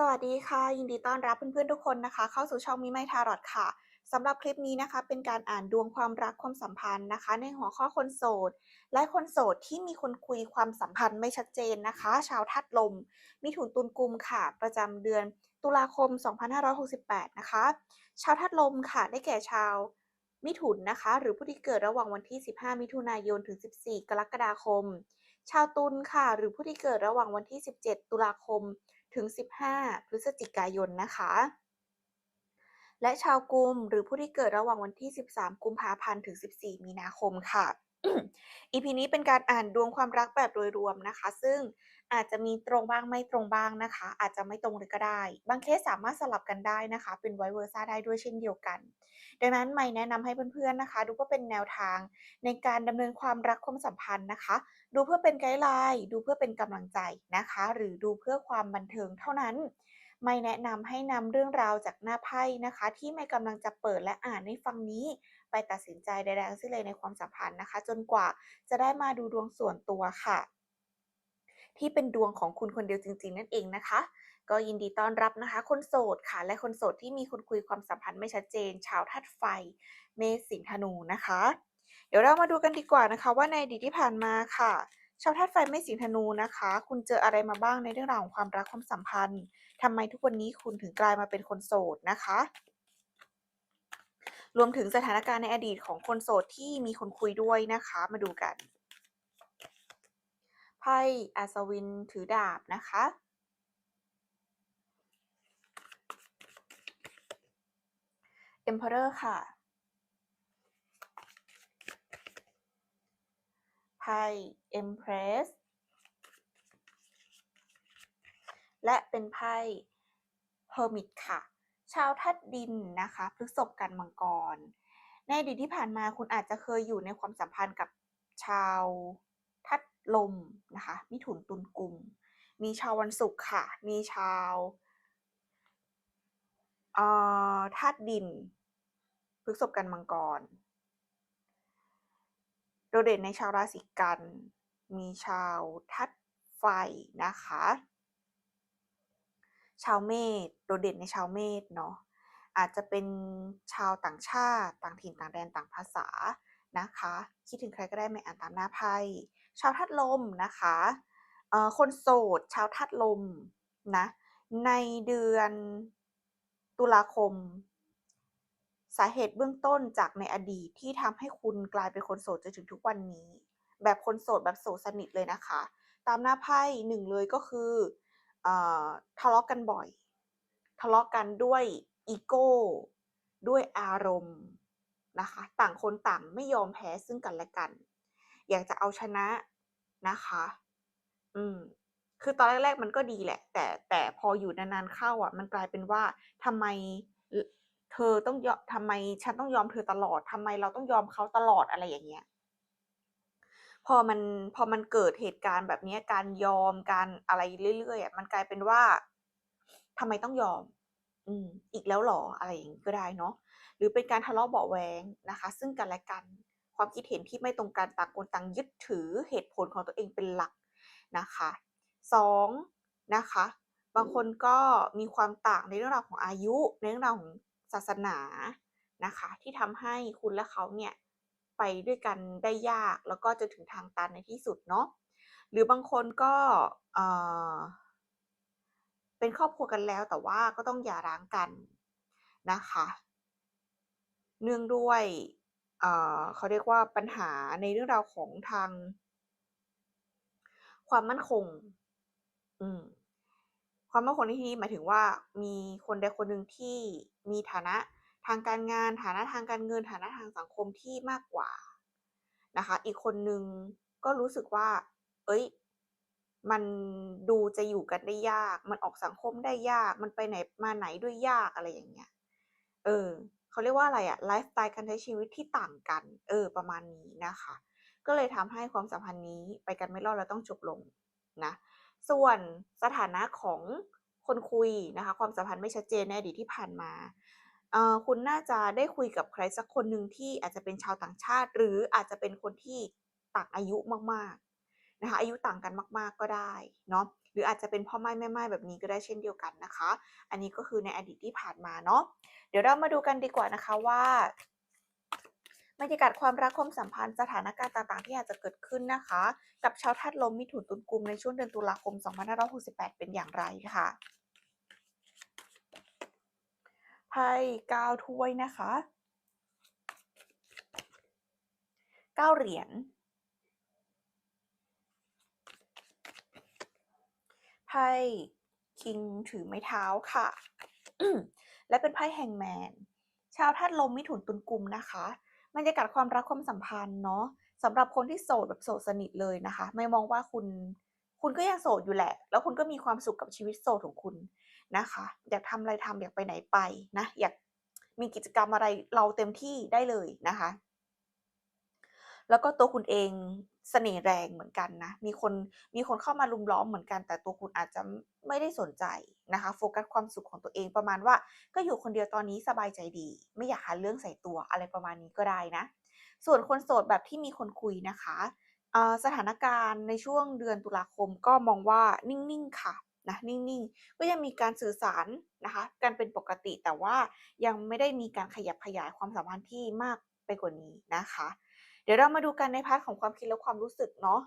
สวัสดีค่ะ ยินดีต้อนรับเพื่อนๆทุกคนนะคะ เข้าสู่ช่องมิไมทารอตค่ะสำหรับคลิปนี้นะคะ เป็นการอ่านดวงความรักความสัมพันธ์นะคะ ในหัวข้อคนโสด และคนโสดที่มีคนคุยความสัมพันธ์ไม่ชัดเจนนะคะ ชาวทัดลมมิถุนตุลกุมค่ะ ประจำเดือนตุลาคม 2568 นะคะ ชาวทัดลมค่ะ ได้แก่ชาวมิถุนนะคะ หรือผู้ที่เกิดระหว่างวันที่ 15 มิถุนายนถึง 14 กรกฎาคม ชาวตุลค่ะ หรือผู้ที่เกิดระหว่างวันที่ 17 ตุลาคม ถึง 15 พฤศจิกายนนะคะ และชาวกุมหรือผู้ที่เกิดระหว่างวันที่ 13 กุมภาพันธ์ถึง 14 มีนาคมค่ะอีพีนี้เป็นการอ่านดวงความรักแบบโดยรวมนะคะ ซึ่ง อาจจะมีตรงบ้างไม่ตรงบ้างนะคะ อาจจะไม่ตรงเลยก็ได้ บางเคสสามารถสลับกันได้นะคะ เป็นไวเวอร์ซ่าได้ด้วยเช่นเดียวกัน ดังนั้นไม่แนะนำให้เพื่อนๆนะคะ ดูเพื่อเป็นแนวทางในการดำเนินความรักความสัมพันธ์นะคะ ดูเพื่อเป็นไกด์ไลน์ดูเพื่อเป็นกำลังใจนะคะ หรือดูเพื่อความบันเทิงเท่านั้นไม่แนะนำให้นำเรื่องราวจากหน้าไพ่นะคะ ที่ไม่กำลังจะเปิดและอ่านในฟังนี้ ไปตัดสินใจใดๆทั้งสิ้นเลยในความสัมพันธ์นะคะ จนกว่าจะได้มาดูดวงส่วนตัวค่ะ ที่เป็นดวงของคุณคนเดียวจริง ๆ นั่นเองนะคะ ก็ยินดีต้อนรับนะคะ คนโสดค่ะ และคนโสดที่มีคนคุยความสัมพันธ์ไม่ชัดเจน ชาวธาตุไฟ เมษสิงธนูนะคะ เดี๋ยวเรามาดูกันดีกว่านะคะ ว่าในอดีตที่ผ่านมาค่ะ ชาวธาตุไฟเมษสิงธนูนะคะ คุณเจออะไรมาบ้างในเรื่องราวของความรักความสัมพันธ์ทำไมทุกวันนี้คุณถึงกลายมาเป็นคนโสดนะคะรวมถึงสถานการณ์ในอดีตของคนโสดที่มีคนคุยด้วยนะคะ มาดูกัน ไพ่อัศวินถือดาบนะคะ Emperor ค่ะ ไพ่ Empress และเป็นไพ่ Hermit ค่ะ ชาวทัดดินนะคะพฤษภกันมังกร ในอดีตที่ผ่านมาคุณอาจจะเคยอยู่ในความสัมพันธ์กับชาว ลมนะคะมิถุนตุลกุม มีชาววันศุกร์ค่ะ มีชาวธาตุดินพฤษภกันมังกร โดดเด่นในชาวราศีกัน มีชาวทัดไฟนะคะ ชาวเมษโดดเด่นในชาวเมษเนาะอาจจะเป็นชาวต่างชาติ ต่างถิ่นต่างแดนต่างภาษานะคะ คิดถึงใครก็ได้ไม่อ่านตามหน้าไพ่ ชาวธาตุลมนะคะคนโสดชาวธาตุลมนะ ในเดือนตุลาคม สาเหตุเบื้องต้นจากในอดีตที่ทำให้คุณกลายเป็นคนโสดจนถึงทุกวันนี้ แบบคนโสดแบบโสดสนิทเลยนะคะ ตามหน้าไพ่หนึ่งเลยก็คือออทะเลาะกันบ่อย ทะเลาะกันด้วยอีโก้ด้วยอารมณ์นะคะ ต่างคนต่างไม่ยอมแพ้ซึ่งกันและกัน อยากจะเอาชนะนะคะ อืม คือตอนแรกๆมันก็ดีแหละ แต่แต่พออยู่นานๆเข้าอะ มันกลายเป็นว่าทำไมเธอต้องยอมทำไมฉันต้องยอมเธอตลอดทำไมเราต้องยอมเขาตลอดอะไรอย่างเงี้ย พอมันพอมันเกิดเหตุการณ์แบบนี้การยอมการอะไรเรื่อยๆอะมันกลายเป็นว่าทำไมต้องยอม อืม อีกแล้วหรออะไรอย่างนี้ก็ได้เนาะหรือเป็นการทะเลาะเบาะแวงนะคะ ซึ่งกันและกัน ความคิดเห็นที่ไม่ตรงกันต่างคนต่างยึดถือเหตุผลของตัวเองเป็นหลักนะคะสองนะคะ บางคนก็มีความต่างในเรื่องราวของอายุ ในเรื่องราวของศาสนานะคะ ที่ทำให้คุณและเขาเนี่ยไปด้วยกันได้ยากแล้วก็จะถึงทางตันในที่สุดเนาะหรือบางคนก็เออเป็นครอบครัวกันแล้วแต่ว่าก็ต้องหย่าร้างกันนะคะ เนื่องด้วย เขาเรียกว่าปัญหาในเรื่องราวของทาง ความมั่นคง อืมความมั่นคงในที่นี้หมายถึงว่ามีคนใดคนหนึ่งที่มีฐานะทางการงาน ฐานะทางการเงิน ฐานะทางสังคมที่มากกว่านะคะ อีกคนหนึ่งก็รู้สึกว่า เอ้ย มันดูจะอยู่กันได้ยาก มันออกสังคมได้ยาก มันไปไหนมาไหนด้วยยากอะไรอย่างเงี้ย เออ เขาเรียกว่าอะไรอะไลฟ์สไตล์การใช้ชีวิตที่ต่างกัน เออ ประมาณนี้นะคะ ก็เลยทำให้ความสัมพันธ์นี้ไปกันไม่รอดแล้วต้องจบลงนะ ส่วนสถานะของคนคุยนะคะ ความสัมพันธ์ไม่ชัดเจนในอดีตที่ผ่านมาคุณน่าจะได้คุยกับใครสักคนหนึ่งที่อาจจะเป็นชาวต่างชาติ หรืออาจจะเป็นคนที่ต่างอายุมากๆนะคะอายุต่างกันมาก ๆก็ได้เนาะ รืออาจจะเป็นพ่อไม้แม่ไม้แบบนี้ก็ได้เช่นเดียวกันนะคะ อันนี้ก็คือในอดีตที่ผ่านมาเนาะเดี๋ยวเรามาดูกันดีกว่านะคะว่าบรรยากาศความรักความสัมพันธ์สถานการณ์ต่างๆ ที่อาจจะเกิดขึ้นนะคะ กับชาวธาตุลมมิถุนตุลกุมในช่วงเดือนตุลาคม 2568 เป็นอย่างไรค่ะไพ่ก้าถ้วยนะคะเก้าเหรียญ พ่ คิงถือไม้เท้าค่ะ และเป็นไพ่แฮงแมน ชาวธาตุลมมิถุนตุลกุมนะคะบรรยากาศความรักความสัมพันธ์เนาะสำหรับคนที่โสดแบบโสดสนิทเลยนะคะ ไม่มองว่าคุณ คุณก็ยังโสดอยู่แหละ แล้วคุณก็มีความสุขกับชีวิตโสดของคุณนะคะ อยากทำอะไรทำอยากไปไหนไปนะ อยากมีกิจกรรมอะไรเราเต็มที่ได้เลยนะคะ แล้วก็ตัวคุณเองเสน่ห์แรงเหมือนกันนะ มีคนมีคนเข้ามาลุมล้อมเหมือนกัน แต่ตัวคุณอาจจะไม่ได้สนใจนะคะ โฟกัสความสุขของตัวเองประมาณว่า ก็อยู่คนเดียวตอนนี้สบายใจดี ไม่อยากหาเรื่องใส่ตัวอะไรประมาณนี้ก็ได้นะ ส่วนคนโสดแบบที่มีคนคุยนะคะสถานการณ์ในช่วงเดือนตุลาคมก็มองว่านิ่งๆค่ะนะนิ่งๆ ก็ยังมีการสื่อสารนะคะกันเป็นปกติแต่ว่ายังไม่ได้มีการขยับขยายความสัมพันธ์ที่มากไปกว่านี้นะคะ เดี๋ยวเรามาดูกันในพาร์ทของความคิดและความรู้สึกเนาะ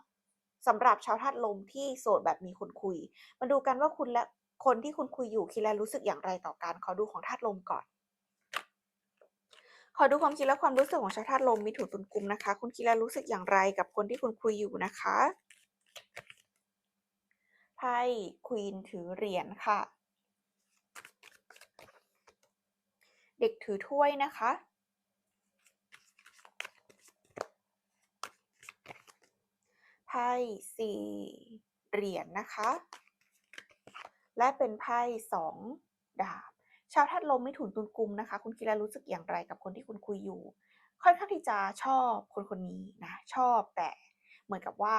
สำหรับชาวธาตุลมที่โสดแบบมีคนคุย มาดูกันว่าคุณและคนที่คุณคุยอยู่คิดและรู้สึกอย่างไรต่อการขอดูของธาตุลมก่อน ขอดูความคิดและความรู้สึกของชาวธาตุลมมีถุนตุนกุมนะคะ คุณคิดและรู้สึกอย่างไรกับคนที่คุณคุยอยู่นะคะไพ่ควีนถือเหรียญค่ะ เด็กถือถ้วยนะคะ ไพ่สี่เหรียญนนะคะ และเป็นไพ่สองดาบ ชาวธาตุลมไม่ถุนตุนกุมนะคะ คุณคิดแล้วรู้สึกอย่างไรกับคนที่คุณคุยอยู่ ค่อนข้างที่จะชอบคนคนนี้นะชอบแต่เหมือนกับว่า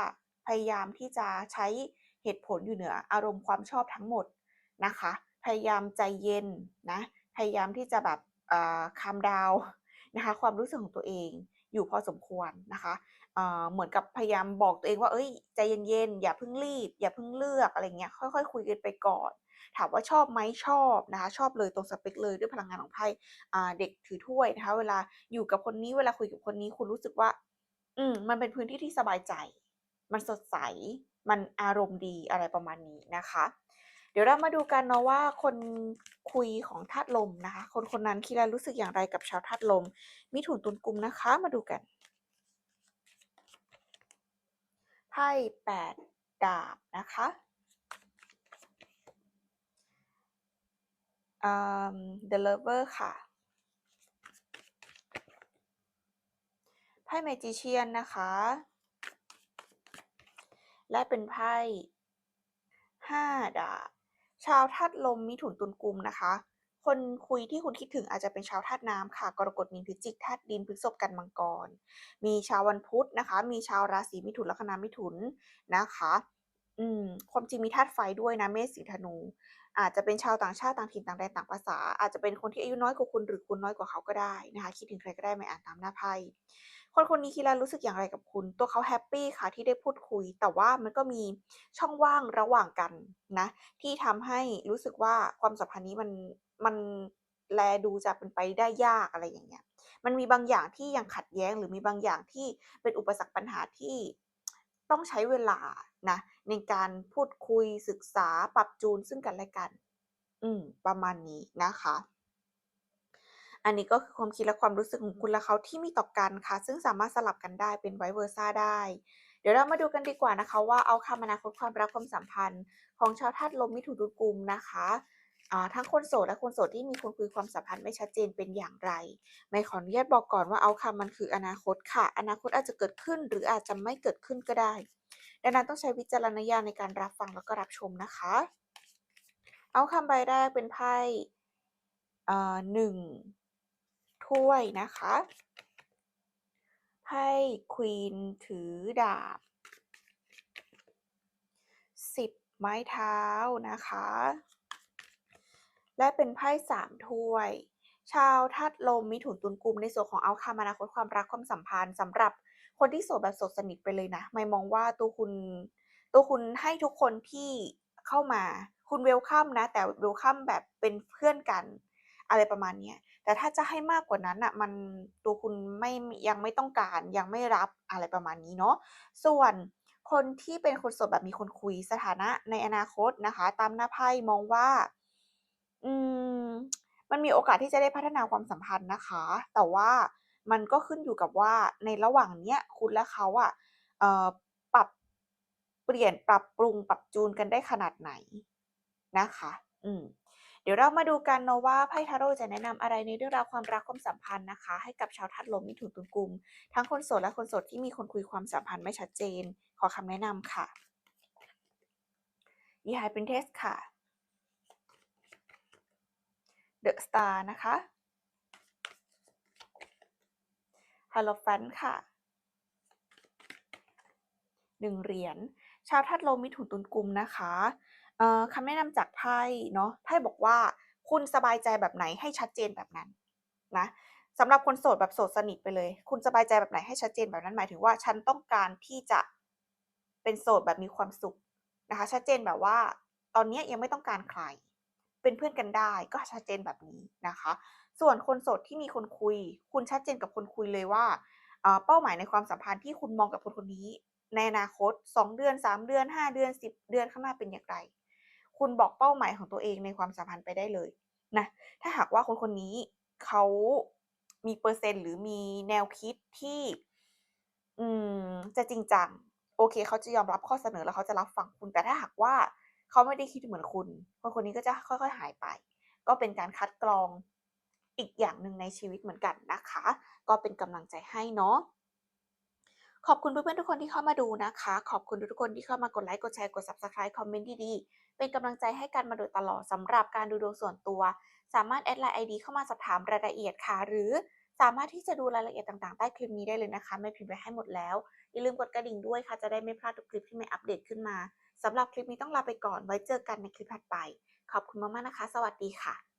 พยายามที่จะใช้เหตุผลอยู่เหนืออารมณ์ความชอบทั้งหมดนะคะ พยายามใจเย็นนะ พยายามที่จะแบบคามดาวนะคะ ความรู้สึกของตัวเอง อยู่พอสมควรนะคะเหมือนกับพยายามบอกตัวเองว่าเอ้ยใจเย็นๆอย่าเพิ่งรีบ อย่าเพิ่งเลือกอะไรเงี้ยค่อยๆคุยกันไปก่อน ถามว่าชอบไหมชอบนะคะชอบเลยตรงสเปคเลยด้วยพลังงานของไพ่เด็กถือถ้วยนะคะเวลาอยู่กับคนนี้เวลาคุยกับคนนี้คุณรู้สึกว่า อืมมันเป็นพื้นที่ที่สบายใจ มันสดใสมันอารมณ์ดีอะไรประมาณนี้นะคะ เดี๋ยวเรามาดูกันเนาะว่าคนคุยของธาตุลมนะคะ คนคนนั้นคิดแล้วรู้สึกอย่างไรกับชาวธาตุลม มีถุนตุนกุมนะคะ มาดูกันไพ่แปดดาบนะคะอ่า The Lover ค่ะไพ่ Magician นะคะ และเป็นไพ่ห้าดาบ ชาวธาตุลมมิถุนตุลกุมนะคะ คนคุยที่คุณคิดถึงอาจจะเป็นชาวธาตุน้ำค่ะ กรกฎมีนพิจิกธาตุดินพฤษภกันมังกร มีชาววันพุธนะคะ มีชาวราศีมิถุนลัคนามิถุนนะคะ อืมความจริงมีธาตุไฟด้วยนะเมษสิงธนู อาจจะเป็นชาวต่างชาติต่างถิ่นต่างแดนต่างภาษา อาจจะเป็นคนที่อายุน้อยกว่าคุณหรือคุณน้อยกว่าเขาก็ได้นะคะ คิดถึงใครก็ได้ไม่อ่านตามหน้าไพ่ คนคนนี้คิดแล้วรู้สึกอย่างไรกับคุณ ตัวเขาแฮปปี้ค่ะที่ได้พูดคุย แต่ว่ามันก็มีช่องว่างระหว่างกันนะ ที่ทำให้รู้สึกว่าความสัมพันธ์นี้มันมันแลดูจะเป็นไปได้ยากอะไรอย่างเงี้ย มันมีบางอย่างที่ยังขัดแย้ง หรือมีบางอย่างที่เป็นอุปสรรคปัญหาที่ต้องใช้เวลานะ ในการพูดคุยศึกษาปรับจูนซึ่งกันและกัน อืม ประมาณนี้นะคะ อันนี้ก็คือความคิดและความรู้สึกของคุณและเขาที่มีต่อกันค่ะ ซึ่งสามารถสลับกันได้เป็นไวเวอร์ซ่าได้ เดี๋ยวเรามาดูกันดีกว่านะคะ ว่าเอาคำอนาคตความรักความสัมพันธ์ ของชาวธาตุลมมิถุนตุลกุมนะคะทั้งคนโสดและคนโสดที่มีคนคุยความสัมพันธ์ไม่ชัดเจนเป็นอย่างไร ไม่ขออนุญาตบอกก่อนว่าเอาคำมันคืออนาคตค่ะ อนาคตอาจจะเกิดขึ้นหรืออาจจะไม่เกิดขึ้นก็ได้ ดังนั้นต้องใช้วิจารณญาณในการรับฟังแล้วก็รับชมนะคะ เอาคำใบแรกเป็นไพ่หนึ่ง ถ้วยนะคะไพ่ควีนถือดาบสิบไม้เท้านะคะ และเป็นไพ่สามถ้วย ชาวธาตุลมมิถุนตุลกุมในส่วนของเอาคามอนาคตความรักความสัมพันธ์สำหรับคนที่โสดแบบโสดสนิทไปเลยนะ ไม่มองว่าตัวคุณตัวคุณให้ทุกคนที่เข้ามา คุณเวลคัมนะ แต่เวลคัมแบบเป็นเพื่อนกัน อะไรประมาณเนี้ยแต่ถ้าจะให้มากกว่านั้นน่ะมันตัวคุณไม่ยังไม่ต้องการยังไม่รับอะไรประมาณนี้เนาะส่วนคนที่เป็นคนโสดแบบมีคนคุยสถานะในอนาคตนะคะ ตามหน้าไพ่มองว่า อืม มันมีโอกาสที่จะได้พัฒนาความสัมพันธ์นะคะ แต่ว่ามันก็ขึ้นอยู่กับว่าในระหว่างเนี้ยคุณและเขาอะเอ่อปรับเปลี่ยนปรับปรุงปรับจูนกันได้ขนาดไหนนะคะ อืม เดี๋ยวเรามาดูกันเนาะว่าไพ่ทาโรต์จะแนะนำอะไรในเรื่องราวความรักความสัมพันธ์นะคะ ให้กับชาวธาตุลมมิถุนตุลกุม ทั้งคนโสดและคนโสดที่มีคนคุยความสัมพันธ์ไม่ชัดเจน ขอคำแนะนำค่ะ The High Priestess ค่ะ The Star นะคะ Hierophant ค่ะ1เหรียญ ชาวธาตุลมมิถุนตุลกุมนะคะ เอ่อคำแนะนำจากไพ่เนาะไพ่บอกว่าคุณสบายใจแบบไหนให้ชัดเจนแบบนั้นนะสำหรับคนโสดแบบโสดสนิทไปเลย คุณสบายใจแบบไหนให้ชัดเจนแบบนั้นหมายถึงว่าฉันต้องการที่จะเป็นโสดแบบมีความสุขนะคะ ชัดเจนแบบว่า ตอนนี้ยังไม่ต้องการใคร เป็นเพื่อนกันได้ก็ชัดเจนแบบนี้นะคะ ส่วนคนโสดที่มีคนคุย คุณชัดเจนกับคนคุยเลยว่าอ่าเป้าหมายในความสัมพันธ์ที่คุณมองกับคนคนนี้ ในอนาคต 2 เดือน 3 เดือน 5 เดือน 10 เดือนข้างหน้าเป็นอย่างไร คุณบอกเป้าหมายของตัวเองในความสัมพันธ์ไปได้เลยนะถ้าหากว่าคนคนนี้เขามีเปอร์เซ็นต์หรือมีแนวคิดที่อืมจะจริงจังโอเค เขาจะยอมรับข้อเสนอแล้วเขาจะรับฟังคุณ แต่ถ้าหากว่าเขาไม่ได้คิดเหมือนคุณ คนคนนี้ก็จะค่อย ๆ หายไป ก็เป็นการคัดกรองอีกอย่างหนึ่งในชีวิตเหมือนกันนะคะ ก็เป็นกำลังใจให้เนาะ ขอบคุณเพื่อนๆทุกคนที่เข้ามาดูนะคะ ขอบคุณทุกคนที่เข้ามากดไลก์กดแชร์ กด Subscribe คอมเมนต์ดีๆ เป็นกำลังใจให้กันมาโดยตลอดสำหรับการดูดวงส่วนตัว สามารถแอดไลน์ไอดีเข้ามาสอบถามรายละเอียดค่ะ หรือสามารถที่จะดูรายละเอียดต่างๆ ใต้คลิปนี้ได้เลยนะคะแม่พิมพ์ไว้ให้หมดแล้ว อย่าลืมกดกระดิ่งด้วยค่ะ จะได้ไม่พลาดทุกคลิปที่แม่อัปเดตขึ้นมาสำหรับคลิปนี้ต้องลาไปก่อน ไว้เจอกันในคลิปถัดไป ขอบคุณมากๆนะคะ สวัสดีค่ะ